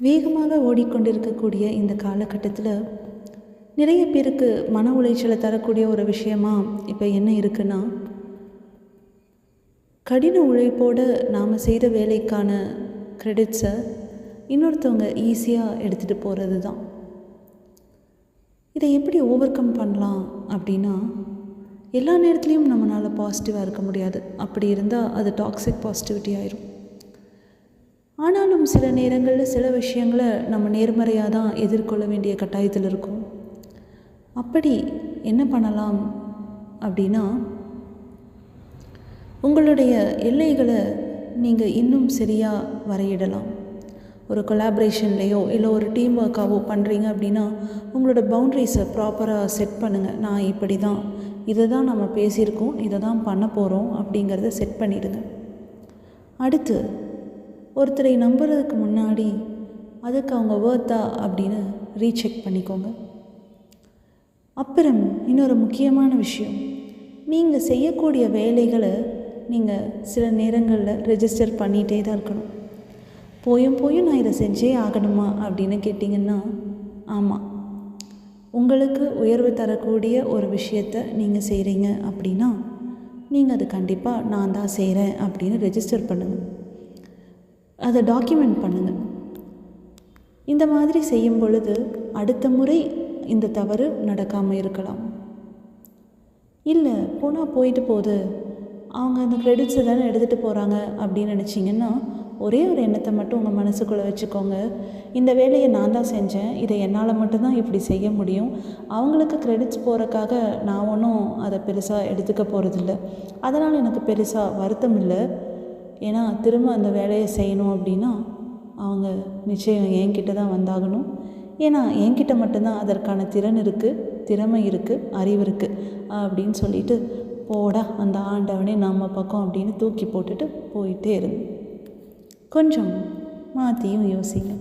வேகமாக ஓடிக்கொண்டிருக்கக்கூடிய இந்த காலகட்டத்தில் நிறைய பேருக்கு மன உளைச்சலை தரக்கூடிய ஒரு விஷயமா இப்போ என்ன இருக்குன்னா கடின உழைப்போடு நாம் செய்த வேலைக்கான க்ரெடிட்ஸை இன்னொருத்தவங்க ஈஸியாக எடுத்துகிட்டு போகிறது தான் இதை எப்படி ஓவர் கம் பண்ணலாம் அப்படின்னா எல்லா நேரத்துலையும் நம்மளால் பாசிட்டிவாக இருக்க முடியாது. அப்படி இருந்தால் அது டாக்ஸிக் பாசிட்டிவிட்டி ஆயிரும். ஆனாலும் சில நேரங்களில் சில விஷயங்களை நம்ம நேர்மறையாக தான் எதிர்கொள்ள வேண்டிய கட்டாயத்தில் இருக்கும். அப்படி என்ன பண்ணலாம் அப்படின்னா உங்களுடைய எல்லைகளை நீங்கள் இன்னும் சரியாக வரையிடலாம். ஒரு கொலாபரேஷன்லேயோ இல்லை ஒரு டீம் ஒர்க்காவோ பண்ணுறீங்க அப்படின்னா உங்களோட பவுண்ட்ரிஸை ப்ராப்பராக செட் பண்ணுங்கள் நான் இப்படி தான் இதை தான் நம்ம பேசியிருக்கோம் இதை தான் பண்ண போகிறோம் அப்படிங்கிறத செட் பண்ணிடுங்க. அடுத்து ஒருத்தரை நம்புறதுக்கு முன்னாடி அதுக்கு அவங்க வேர்த்தா அப்படின்னு ரீசெக் பண்ணிக்கோங்க. அப்புறம் இன்னொரு முக்கியமான விஷயம். நீங்கள் செய்யக்கூடிய வேலைகளை நீங்கள் சில நேரங்களில் ரெஜிஸ்டர் பண்ணிகிட்டே தான் இருக்கணும். போயும் போயும் நான் இதை செஞ்சே ஆகணுமா அப்படின்னு கேட்டிங்கன்னா ஆமாம் உங்களுக்கு உயர்வு தரக்கூடிய ஒரு விஷயத்தை நீங்கள் செய்கிறீங்க அப்படின்னா நீங்கள் அது கண்டிப்பாக நான் தான் செய்கிறேன் அப்படின்னு ரெஜிஸ்டர் பண்ணுங்கள் அதை டாக்குமெண்ட் பண்ணுங்கள் இந்த மாதிரி செய்யும் பொழுது அடுத்த முறை இந்த தவறு நடக்காமல் இருக்கலாம். இல்லை போனால் போயிட்டு போகுது. அவங்க அந்த க்ரெடிட்ஸை தானே எடுத்துகிட்டு போகிறாங்க அப்படின்னு நினச்சிங்கன்னா ஒரே ஒரு எண்ணத்தை மட்டும் உங்கள் மனசுக்குள்ளே வச்சுக்கோங்க. இந்த வேலையை நான் தான் செஞ்சேன். இதை என்னால் மட்டும்தான் இப்படி செய்ய முடியும். அவங்களுக்கு க்ரெடிட்ஸ் போகிறக்காக நான் ஒன்றும் அதை பெருசாக எடுத்துக்க போகிறதில்ல அதனால் எனக்கு பெருசாக வருத்தம் இல்லை. ஏன்னா திரும்ப அந்த வேலையை செய்யணும் அப்படின்னா அவங்க நிச்சயம் என்கிட்ட தான் வந்தாகணும். ஏன்னா என்கிட்ட மட்டும்தான் அதற்கான திறன் இருக்குது திறமை இருக்குது அறிவு இருக்குது அப்படின்னு சொல்லிட்டு போடா அந்த ஆண்டவனே நம்ம பக்கம் அப்படின்னு தூக்கி போட்டுட்டு போயிட்டே இருந்தேன் கொஞ்சம் மாற்றியும் யோசிங்க.